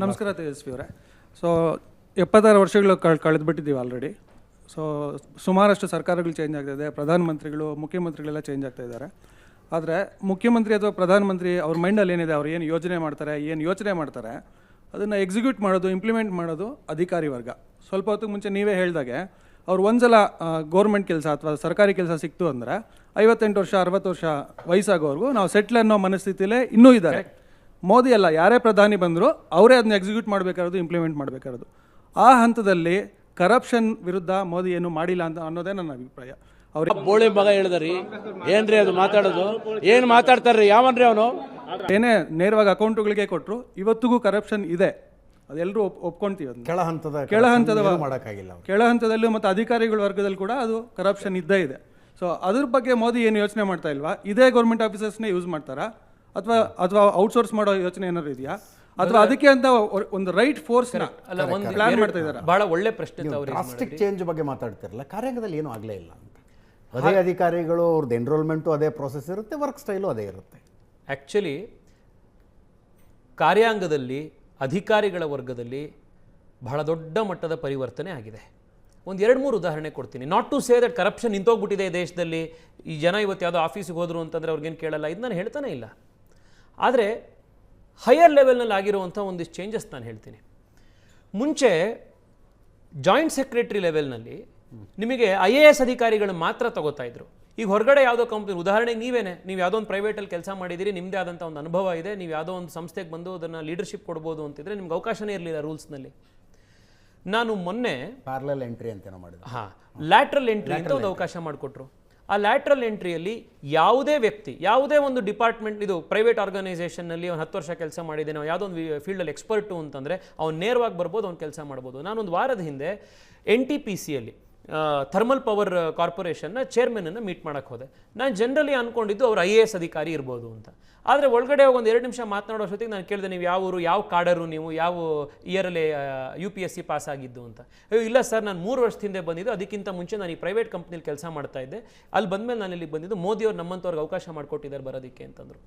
ನಮಸ್ಕಾರ ತೇಜಸ್ವಿ ಅವರೇ. ಸೊ ಎಪ್ಪತ್ತಾರು ವರ್ಷಗಳು ಕಳ್, ಕಳೆದ್ಬಿಟ್ಟಿದ್ದೀವಿ ಆಲ್ರೆಡಿ ಸೊ ಸುಮಾರಷ್ಟು ಸರ್ಕಾರಗಳು ಚೇಂಜ್ ಆಗ್ತಾಯಿದೆ ಪ್ರಧಾನಮಂತ್ರಿಗಳು, ಮುಖ್ಯಮಂತ್ರಿಗಳೆಲ್ಲ ಚೇಂಜ್ ಆಗ್ತಾ ಇದ್ದಾರೆ. ಆದರೆ, ಮುಖ್ಯಮಂತ್ರಿ ಅಥವಾ ಪ್ರಧಾನಮಂತ್ರಿ ಅವ್ರ ಮೈಂಡಲ್ಲಿ ಏನಿದೆ, ಅವ್ರು ಏನು ಯೋಜನೆ ಮಾಡ್ತಾರೆ, ಏನು ಯೋಚನೆ ಮಾಡ್ತಾರೆ, ಅದನ್ನು ಎಕ್ಸಿಕ್ಯೂಟ್ ಮಾಡೋದು ಇಂಪ್ಲಿಮೆಂಟ್ ಮಾಡೋದು ಅಧಿಕಾರಿ ವರ್ಗ. ಸ್ವಲ್ಪ ಹೊತ್ತಿಗೆ ಮುಂಚೆ ನೀವೇ ಹೇಳಿದಾಗೆ, ಅವ್ರು ಒಂದ್ಸಲ ಗೌರ್ಮೆಂಟ್ ಕೆಲಸ ಅಥವಾ ಸರ್ಕಾರಿ ಕೆಲಸ ಸಿಕ್ತು ಅಂದರೆ, ಐವತ್ತೆಂಟು ವರ್ಷ, ಅರವತ್ತು ವರ್ಷ ವಯಸ್ಸಾಗೋವರೆಗೂ ನಾವು ಸೆಟ್ಲ್ ಅನ್ನೋ ಮನಸ್ಥಿತಿಲೇ ಇನ್ನೂ ಇದ್ದಾರೆ. ಮೋದಿ ಅಲ್ಲ ಯಾರೇ ಪ್ರಧಾನಿ ಬಂದರೂ ಅವರೇ ಅದನ್ನ ಎಕ್ಸಿಕ್ಯೂಟ್ ಮಾಡಬೇಕಾದ್ರು ಇಂಪ್ಲಿಮೆಂಟ್ ಮಾಡಬೇಕಾದ್ರು ಆ ಹಂತದಲ್ಲಿ ಕರಪ್ಷನ್ ವಿರುದ್ಧ ಮೋದಿ ಏನು ಮಾಡಿಲ್ಲ ಅಂತ ಅನ್ನೋದೇ ನನ್ನ ಅಭಿಪ್ರಾಯ. ಅವ್ರ ಬೋಳಿ ಮಗ ಹೇಳಿದ್ರಿ. ಏನ್ರಿ ಅದು ಮಾತಾಡೋದು? ಏನು ಮಾತಾಡ್ತಾರ್ರಿ? ಯಾವನ್ರಿ ಅವನು? ಏನೇ ನೇರವಾಗಿ ಅಕೌಂಟ್ಗಳಿಗೆ ಕೊಟ್ಟರು ಇವತ್ತಿಗೂ ಕರಪ್ಷನ್ ಇದೆ. ಅದೆಲ್ಲರೂ ಒಪ್ ಒಪ್ಕೊಂತೀವಿ ಕೆಳ ಹಂತದ ಕೆಳ ಹಂತದ ಮಾಡೋಕ್ಕಾಗಿಲ್ಲ ಕೆಳ ಹಂತದಲ್ಲೂ ಮತ್ತು ಅಧಿಕಾರಿಗಳ ವರ್ಗದಲ್ಲಿ ಕೂಡ ಅದು ಕರಪ್ಷನ್ ಇದ್ದೇ ಇದೆ. ಸೊ ಅದ್ರ ಬಗ್ಗೆ ಮೋದಿ ಏನು ಯೋಚನೆ ಮಾಡ್ತಾ ಇಲ್ವಾ? ಇದೇ ಗೌರ್ಮೆಂಟ್ ಆಫೀಸರ್ಸ್ನೇ ಯೂಸ್ ಮಾಡ್ತಾರಾ? ಅಥವಾ ಅಥವಾ ಔಟ್ಸೋರ್ಸ್ ಮಾಡೋ ಯೋಚನೆ ಏನಾದ್ರು ಇದೆಯಾ? ಅಥವಾ ಅದಕ್ಕೆ ಅಂತ ಒಂದು ರೈಟ್ ಫೋರ್ಸ್ ಅಲ್ಲ ಒಂದು ಪ್ಲಾನ್ ಮಾಡ್ತಾ ಇದ್ದಾರೆ? ಬಹಳ ಒಳ್ಳೆ ಪ್ರಶ್ನೆ ಡ್ರಾಸ್ಟಿಕ್ ಚೇಂಜ್ ಬಗ್ಗೆ ಮಾತಾಡ್ತಿರಲ್ಲ ಕಾರ್ಯಾಂಗದಲ್ಲಿ ಏನೂ ಆಗಲೇ ಇಲ್ಲ ಅಂತ. ಅದೇ ಅಧಿಕಾರಿಗಳು ಅವ್ರದ್ದು ಎನ್ರೋಲ್ಮೆಂಟು ಅದೇ ಪ್ರೋಸೆಸ್ ಇರುತ್ತೆ ವರ್ಕ್ ಸ್ಟೈಲು ಅದೇ ಇರುತ್ತೆ. ಆ್ಯಕ್ಚುಲಿ ಕಾರ್ಯಾಂಗದಲ್ಲಿ ಅಧಿಕಾರಿಗಳ ವರ್ಗದಲ್ಲಿ ಬಹಳ ದೊಡ್ಡ ಮಟ್ಟದ ಪರಿವರ್ತನೆ ಆಗಿದೆ. ಒಂದು ಎರಡು ಮೂರು ಉದಾಹರಣೆ ಕೊಡ್ತೀನಿ. Not to say that corruption ನಿಂತೋಗ್ಬಿಟ್ಟಿದೆ ಈ ದೇಶದಲ್ಲಿ ಈ ಜನ ಇವತ್ತು ಯಾವುದೋ ಆಫೀಸಿಗೆ ಹೋದರು ಅಂತಂದರೆ ಅವ್ರಿಗೇನು ಕೇಳಲ್ಲ ಇದು ನಾನು ಹೇಳ್ತಾನೆ ಇಲ್ಲ. ಆದರೆ ಹೈಯರ್ ಲೆವೆಲ್ನಲ್ಲಿ ಆಗಿರುವಂಥ ಒಂದಿಷ್ಟು ಚೇಂಜಸ್ ನಾನು ಹೇಳ್ತೀನಿ. ಮುಂಚೆ ಜಾಯಿಂಟ್ ಸೆಕ್ರೆಟರಿ ಲೆವೆಲ್ನಲ್ಲಿ ನಿಮಗೆ ಐ ಎ ಎಸ್ ಅಧಿಕಾರಿಗಳು ಮಾತ್ರ ತಗೋತಾ ಇದ್ರು. ಈಗ ಹೊರಗಡೆ ಯಾವುದೋ ಕಂಪ್ನಿ ಉದಾಹರಣೆಗೆ ನೀವೇನೆ ನೀವು ಯಾವುದೋ ಒಂದು ಪ್ರೈವೇಟಲ್ಲಿ ಕೆಲಸ ಮಾಡಿದ್ದೀರಿ ನಿಮ್ಮದೇ ಆದಂಥ ಒಂದು ಅನುಭವ ಇದೆ ನೀವು ಯಾವುದೋ ಒಂದು ಸಂಸ್ಥೆಗೆ ಬಂದು ಅದನ್ನು ಲೀಡರ್ಶಿಪ್ ಕೊಡ್ಬೋದು ಅಂತಿದ್ರೆ ನಿಮ್ಗೆ ಅವಕಾಶನೇ ಇರಲಿಲ್ಲ ರೂಲ್ಸ್ನಲ್ಲಿ ನಾನು ಮೊನ್ನೆ ಪ್ಯಾರಲಲ್ ಎಂಟ್ರಿ ಅಂತೇನೋ ಮಾಡಿದ್ರು. ಹಾಂ ಲ್ಯಾಟ್ರಲ್ ಎಂಟ್ರಿ ಅಂತ ಒಂದು ಅವಕಾಶ ಮಾಡಿಕೊಟ್ರು. ಆ ಲ್ಯಾಟ್ರಲ್ ಎಂಟ್ರಿಯಲ್ಲಿ ಯಾವುದೇ ವ್ಯಕ್ತಿ, ಯಾವುದೇ ಒಂದು ಡಿಪಾರ್ಟ್ಮೆಂಟ್ ಇದು ಪ್ರೈವೇಟ್ ಆರ್ಗನೈಸೇಷನ್ನಲ್ಲಿ ಅವ್ನು ಹತ್ತು ವರ್ಷ ಕೆಲಸ ಮಾಡಿದ್ದೇನೆ ಅವ್ನು ಯಾವುದೋ ಒಂದು ಫೀಲ್ಡಲ್ಲಿ ಎಕ್ಸ್ಪರ್ಟು ಅಂತಂದರೆ ಅವ್ನು ನೇರವಾಗಿ ಬರ್ಬೋದು, ಅವ್ನು ಕೆಲಸ ಮಾಡ್ಬೋದು. ನಾನೊಂದು ವಾರದ ಹಿಂದೆ ಎನ್ ಟಿ ಪಿ ಸಿಯಲ್ಲಿ ಥರ್ಮಲ್ ಪವರ್ ಕಾರ್ಪೊರೇಷನ್ನ ಚೇರ್ಮನನ್ನು ಮೀಟ್ ಮಾಡೋಕ್ಕೆ ಹೋದೆ. ನಾನು ಜನರಲಿ ಅಂದ್ಕೊಂಡಿದ್ದು ಅವ್ರು ಐ ಎ ಎಸ್ ಅಧಿಕಾರಿ ಇರ್ಬೋದು ಅಂತ. ಆದರೆ ಒಳಗಡೆ ಒಂದು ಎರಡು ನಿಮಿಷ ಮಾತನಾಡೋ ಅಷ್ಟೊತ್ತಿಗೆ ನಾನು ಕೇಳಿದೆ, ನೀವು ಯಾವ ಊರು, ಯಾವ ಕಾಡರು ನೀವು? ಯಾವ ಇಯರಲ್ಲಿ U P S C pass ಆಗಿದ್ದು ಅಂತ? ಅಯ್ಯೋ, ಇಲ್ಲ ಸರ್, ನಾನು ಮೂರು ವರ್ಷದ ಹಿಂದೆ ಬಂದಿದ್ದು, ಅದಕ್ಕಿಂತ ಮುಂಚೆ ನಾನು ಈ ಪ್ರೈವೇಟ್ ಕಂಪ್ನಿಲಿ ಕೆಲಸ ಮಾಡ್ತಾ ಇದ್ದೆ. ಅಲ್ಲಿ ಬಂದಮೇಲೆ ನಾನು ಇಲ್ಲಿಗೆ ಬಂದಿದ್ದು ಮೋದಿಯವ್ರು ನಮ್ಮಂಥವ್ರಿಗೆ ಅವಕಾಶ ಮಾಡಿಕೊಟ್ಟಿದ್ದಾರೆ ಬರೋದಕ್ಕೆ, ಅಂತಂದರು.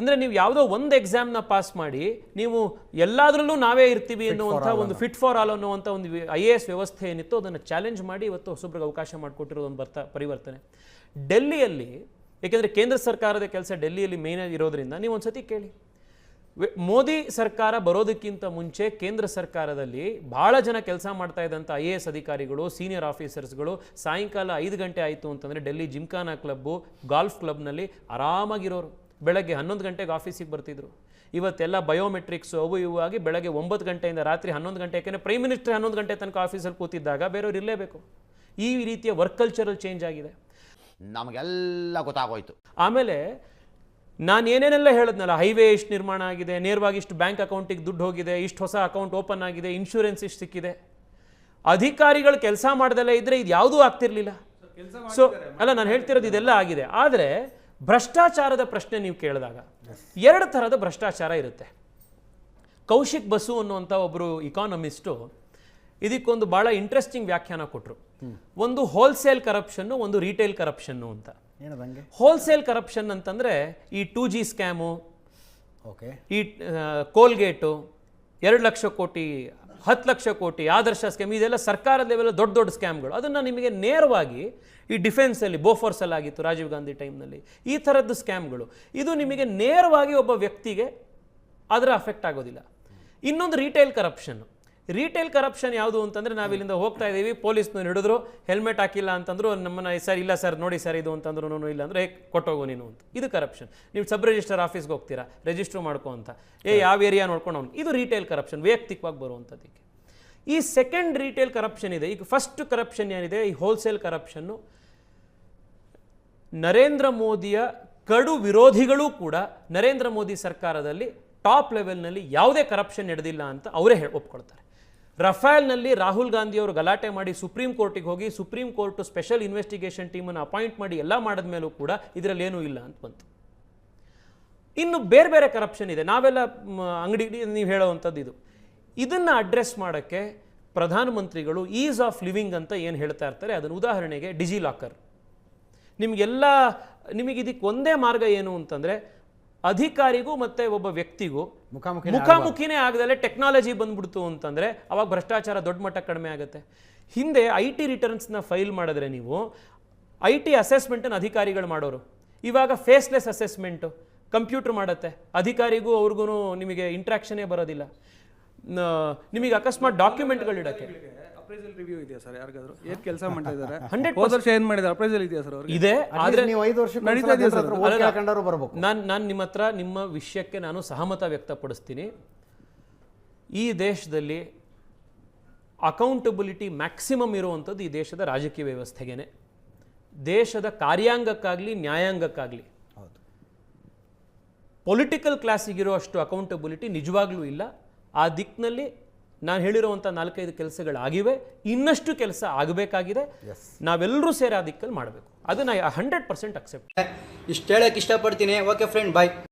ಅಂದರೆ ನೀವು ಯಾವುದೋ ಒಂದು ಎಕ್ಸಾಮ್ನ ಪಾಸ್ ಮಾಡಿ ನೀವು ಎಲ್ಲದರಲ್ಲೂ ನಾವೇ ಇರ್ತೀವಿ ಅನ್ನುವಂಥ ಒಂದು ಫಿಟ್ ಫಾರ್ ಆಲ್ ಅನ್ನುವಂಥ ಒಂದು ಐ ಎ ಎಸ್ ವ್ಯವಸ್ಥೆ ಏನಿತ್ತು ಅದನ್ನು ಚಾಲೆಂಜ್ ಮಾಡಿ ಇವತ್ತು ಹೊಸಬ್ರಿಗೆ ಅವಕಾಶ ಮಾಡಿಕೊಟ್ಟಿರೋದು ಒಂದು ಬರ್ತಾ ಪರಿವರ್ತನೆ. ಡೆಲ್ಲಿಯಲ್ಲಿ ಏಕೆಂದರೆ ಕೇಂದ್ರ ಸರ್ಕಾರದ ಕೆಲಸ ಡೆಲ್ಲಿಯಲ್ಲಿ ಮೇನ್ ಇರೋದ್ರಿಂದ ನೀವು ಒಂದು ಸತಿ ಕೇಳಿ ಮೋದಿ ಸರ್ಕಾರ ಬರೋದಕ್ಕಿಂತ ಮುಂಚೆ ಕೇಂದ್ರ ಸರ್ಕಾರದಲ್ಲಿ ಭಾಳ ಜನ ಕೆಲಸ ಮಾಡ್ತಾ ಇದ್ದಂಥ ಐ ಎ ಎಸ್ ಅಧಿಕಾರಿಗಳು ಸೀನಿಯರ್ ಆಫೀಸರ್ಸ್ಗಳು ಸಾಯಂಕಾಲ ಐದು ಗಂಟೆ ಆಯಿತು ಅಂತಂದರೆ ಡೆಲ್ಲಿ ಜಿಮ್ಖಾನಾ ಕ್ಲಬ್ಬು ಗಾಲ್ಫ್ ಕ್ಲಬ್ನಲ್ಲಿ ಆರಾಮಾಗಿರೋರು. ಬೆಳಗ್ಗೆ ಹನ್ನೊಂದು ಗಂಟೆಗೆ ಆಫೀಸಿಗೆ ಬರ್ತಿದ್ರು. ಇವತ್ತೆಲ್ಲ ಬಯೋಮೆಟ್ರಿಕ್ಸ್ ಅವು ಇವು ಆಗಿ ಬೆಳಗ್ಗೆ ಒಂಬತ್ತು ಗಂಟೆಯಿಂದ ರಾತ್ರಿ ಹನ್ನೊಂದು ಗಂಟೆ ಯಾಕೆಂದರೆ ಪ್ರೈಮ್ ಮಿನಿಸ್ಟರ್ ಹನ್ನೊಂದು ಗಂಟೆ ತನಕ ಆಫೀಸಲ್ಲಿ ಕೂತಿದ್ದಾಗ ಬೇರೆಯವ್ರು ಇರಲೇಬೇಕು. ಈ ರೀತಿಯ ವರ್ಕ್ ಕಲ್ಚರಲ್ ಚೇಂಜ್ ಆಗಿದೆ. ನಮಗೆಲ್ಲ ಗೊತ್ತಾಗೋಯ್ತು. ಆಮೇಲೆ ನಾನು ಏನೇನೆಲ್ಲ ಹೇಳಿದ್ನಲ್ಲ ಹೈವೇ ಇಷ್ಟು ನಿರ್ಮಾಣ ಆಗಿದೆ ನೇರವಾಗಿ ಇಷ್ಟು ಬ್ಯಾಂಕ್ ಅಕೌಂಟಿಗೆ ದುಡ್ಡು ಹೋಗಿದೆ ಇಷ್ಟು ಹೊಸ ಅಕೌಂಟ್ ಓಪನ್ ಆಗಿದೆ ಇನ್ಶೂರೆನ್ಸ್ ಇಷ್ಟು ಸಿಕ್ಕಿದೆ. ಅಧಿಕಾರಿಗಳು ಕೆಲಸ ಮಾಡ್ದಲ್ಲೇ ಇದ್ದರೆ ಇದು ಯಾವುದೂ ಆಗ್ತಿರ್ಲಿಲ್ಲ ಸೊ ಅಲ್ಲ ನಾನು ಹೇಳ್ತಿರೋದು ಇದೆಲ್ಲ ಆಗಿದೆ. ಆದರೆ ಭ್ರಷ್ಟಾಚಾರದ ಪ್ರಶ್ನೆ ನೀವು ಕೇಳಿದಾಗ ಎರಡು ಥರದ ಭ್ರಷ್ಟಾಚಾರ ಇರುತ್ತೆ. ಕೌಶಿಕ್ ಬಸು ಅನ್ನುವಂಥ ಒಬ್ಬರು ಇಕಾನಮಿಸ್ಟು ಇದಕ್ಕೊಂದು ಭಾಳ ಇಂಟ್ರೆಸ್ಟಿಂಗ್ ವ್ಯಾಖ್ಯಾನ ಕೊಟ್ಟರು ಒಂದು ಹೋಲ್ಸೇಲ್ ಕರಪ್ಷನ್ನು ಒಂದು ರೀಟೇಲ್ ಕರಪ್ಷನ್ನು ಅಂತ. ಹೋಲ್ಸೇಲ್ ಕರಪ್ಷನ್ ಅಂತಂದರೆ ಈ ಟೂ ಜಿ ಸ್ಕ್ಯಾಮು ಓಕೆ ಈ ಕೋಲ್ಗೇಟು ಎರಡು ಲಕ್ಷ ಕೋಟಿ, ಹತ್ತು ಲಕ್ಷ ಕೋಟಿ, ಆದರ್ಶ ಸ್ಕ್ಯಾಮ್ ಇದೆಲ್ಲ ಸರ್ಕಾರದ ಲೆವೆಲ್ ದೊಡ್ಡ ದೊಡ್ಡ ಸ್ಕ್ಯಾಮ್ಗಳು ಅದನ್ನು ನಿಮಗೆ ನೇರವಾಗಿ ಈ ಡಿಫೆನ್ಸಲ್ಲಿ ಬೋಫೋರ್ಸಲ್ಲಿ ಆಗಿತ್ತು ರಾಜೀವ್ ಗಾಂಧಿ ಟೈಮ್ನಲ್ಲಿ ಈ ಥರದ್ದು ಸ್ಕ್ಯಾಮ್ಗಳು ಇದು ನಿಮಗೆ ನೇರವಾಗಿ ಒಬ್ಬ ವ್ಯಕ್ತಿಗೆ ಅದರ ಅಫೆಕ್ಟ್ ಆಗೋದಿಲ್ಲ. ಇನ್ನೊಂದು ರಿಟೇಲ್ ಕರಪ್ಷನ್ ರಿಟೇಲ್ ಕರಪ್ಷನ್ ಯಾವುದು ಅಂತಂದರೆ ನಾವಿಲ್ಲಿಂದ ಹೋಗ್ತಾ ಇದ್ದೀವಿ ಪೊಲೀಸ್ನ ಹಿಡಿದ್ರು ಹೆಲ್ಮೆಟ್ ಹಾಕಿಲ್ಲ ಅಂತಂದ್ರು ನಮ್ಮನ್ನ ಸರ್ ಇಲ್ಲ ಸರ್ ನೋಡಿ ಸರ್ ಇದು ಅಂತಂದ್ರು ಇಲ್ಲ ಅಂದರೆ ಕೊಟ್ಟೋಗು ನೀನು ಅಂತ. ಇದು ಕರಪ್ಷನ್ ನೀವು ಸಬ್ ರಿಜಿಸ್ಟರ್ ಆಫೀಸ್ಗೆ ಹೋಗ್ತೀರಾ ರಿಜಿಸ್ಟರ್ ಮಾಡ್ಕೊ ಅಂತ. ಏ ಯಾವ ಏರಿಯಾ ನೋಡ್ಕೊಂಡು ಅವ್ನು ಇದು ರೀಟೇಲ್ ಕರಪ್ಷನ್ ವೈಯಕ್ತಿಕವಾಗಿ ಬರುವಂಥದ್ದಕ್ಕೆ ಈ ಸೆಕೆಂಡ್ ರೀಟೇಲ್ ಕರಪ್ಷನ್ ಇದೆ. ಈಗ ಫಸ್ಟ್ ಕರಪ್ಷನ್ ಏನಿದೆ? ಈ ಹೋಲ್ಸೇಲ್ ಕರಪ್ಷನ್ನು ನರೇಂದ್ರ ಮೋದಿಯ ಕಡು ವಿರೋಧಿಗಳೂ ಕೂಡ ನರೇಂದ್ರ ಮೋದಿ ಸರ್ಕಾರದಲ್ಲಿ ಟಾಪ್ ಲೆವೆಲ್ನಲ್ಲಿ ಯಾವುದೇ ಕರಪ್ಷನ್ ನಡೆದಿಲ್ಲ ಅಂತ ಅವರೇ ಹೇಳಿ ಒಪ್ಕೊಳ್ತಾರೆ. ರಫೇಲ್ನಲ್ಲಿ ರಾಹುಲ್ ಗಾಂಧಿ ಅವರು ಗಲಾಟೆ ಮಾಡಿ ಸುಪ್ರೀಂ ಕೋರ್ಟಿಗೆ ಹೋಗಿ ಸುಪ್ರೀಂ ಕೋರ್ಟ್ ಸ್ಪೆಷಲ್ ಇನ್ವೆಸ್ಟಿಗೇಷನ್ ಟೀಮನ್ನು ಅಪಾಯಿಂಟ್ ಮಾಡಿ ಎಲ್ಲ ಮಾಡಿದ ಮೇಲೂ ಕೂಡ ಇದರಲ್ಲಿ ಏನೂ ಇಲ್ಲ ಅಂತ ಬಂತು. ಇನ್ನು ಬೇರೆ ಬೇರೆ ಕರಪ್ಷನ್ ಇದೆ. ನಾವೆಲ್ಲ ಅಂಗಡಿ ನೀವು ಹೇಳೋವಂಥದ್ದು ಇದು. ಇದನ್ನು ಅಡ್ರೆಸ್ ಮಾಡೋಕ್ಕೆ ಪ್ರಧಾನಮಂತ್ರಿಗಳು ಈಸ್ ಆಫ್ ಲಿವಿಂಗ್ ಅಂತ ಏನು ಹೇಳ್ತಾ ಇರ್ತಾರೆ, ಅದನ್ನು ಉದಾಹರಣೆಗೆ ಡಿಜಿ ಲಾಕರ್. ನಿಮಗೆಲ್ಲ ನಿಮಗೆ ಇದಕ್ಕೆ ಒಂದೇ ಮಾರ್ಗ ಏನು ಅಂತಂದರೆ ಅಧಿಕಾರಿಗೂ ಮತ್ತೆ ಒಬ್ಬ ವ್ಯಕ್ತಿಗೂ ಮುಖಾಮುಖಿ ಮುಖಾಮುಖಿನೇ ಆಗದಲ್ಲೇ ಟೆಕ್ನಾಲಜಿ ಬಂದ್ಬಿಡ್ತು ಅಂತಂದ್ರೆ ಅವಾಗ ಭ್ರಷ್ಟಾಚಾರ ದೊಡ್ಡ ಮಟ್ಟ ಕಡಿಮೆ ಆಗುತ್ತೆ. ಹಿಂದೆ ಐ ಟಿ ರಿಟರ್ನ್ಸ್ನ ಫೈಲ್ ಮಾಡಿದ್ರೆ ನೀವು ಐ ಟಿ ಅಸೆಸ್ಮೆಂಟನ್ನು ಅಧಿಕಾರಿಗಳು ಮಾಡೋರು. ಇವಾಗ ಫೇಸ್ಲೆಸ್ ಅಸೆಸ್ಮೆಂಟು ಕಂಪ್ಯೂಟರ್ ಮಾಡುತ್ತೆ. ಅಧಿಕಾರಿಗೂ ಅವ್ರಿಗೂ ನಿಮಗೆ ಇಂಟ್ರಾಕ್ಷನೇ ಬರೋದಿಲ್ಲ. ನಿಮಗೆ ಅಕಸ್ಮಾತ್ ಡಾಕ್ಯುಮೆಂಟ್ಗಳು ಇಡಕ್ಕೆ ಅಪ್ರೈಸಲ್ ರಿವ್ಯೂ ಇದೆಯಾ ಸರ್? ಯಾರಿಗಾದ್ರು? ಏನ್ ಕೆಲಸ ಮಾಡ್ತಾ ಇದ್ದಾರೆ? 100% ಹೋದ ವರ್ಷ ಏನ್ ಮಾಡಿದ್ದಾರೆ? ಅಪ್ರೈಸಲ್ ಇದೆಯಾ ಸರ್ ಅವ್ರಿಗೆ? ಇದೆ ಆದ್ರೆ ನೀವು ಐದು ವರ್ಷಕ್ಕೆ ನಡೀತಾ ಇದೆಯಾ ಸರ್? ಕೇಳ್ಕೊಂಡವ್ರು ಬರ್ಬೇಕು. ನಾನು ನಾನು ನಿಮ್ಮ ಹತ್ರ ನಿಮ್ಮ ವಿಷಯಕ್ಕೆ ನಾನು ಸಹಮತ ವ್ಯಕ್ತಪಡಿಸ್ತೀನಿ. ಈ ದೇಶದಲ್ಲಿ ಅಕೌಂಟಬಿಲಿಟಿ ಮ್ಯಾಕ್ಸಿಮಮ್ ಇರುವಂಥದ್ದು ಈ ದೇಶದ ರಾಜಕೀಯ ವ್ಯವಸ್ಥೆಗೇನೆ. ದೇಶದ ಕಾರ್ಯಾಂಗಕ್ಕಾಗಲಿ ನ್ಯಾಯಾಂಗಕ್ಕಾಗಲಿ. ಪೊಲಿಟಿಕಲ್ ಕ್ಲಾಸಿಗಿರೋ ಅಷ್ಟು ಅಕೌಂಟಬಿಲಿಟಿ ನಿಜವಾಗ್ಲೂ ಇಲ್ಲ. ಆ ದಿಕ್ಕಿನಲ್ಲಿ ನಾನು ಹೇಳಿರುವಂಥ ನಾಲ್ಕೈದು ಕೆಲಸಗಳಾಗಿವೆ ಇನ್ನಷ್ಟು ಕೆಲಸ ಆಗಬೇಕಾಗಿದೆ. ನಾವೆಲ್ಲರೂ ಸೇರಿ ಆ ದಿಕ್ಕಲ್ಲಿ ಮಾಡಬೇಕು. ಅದನ್ನು ಹಂಡ್ರೆಡ್ ಪರ್ಸೆಂಟ್ ಅಕ್ಸೆಪ್ಟ್ ಇಷ್ಟು ಹೇಳಕ್ಕೆ ಇಷ್ಟಪಡ್ತೀನಿ. Okay friend bye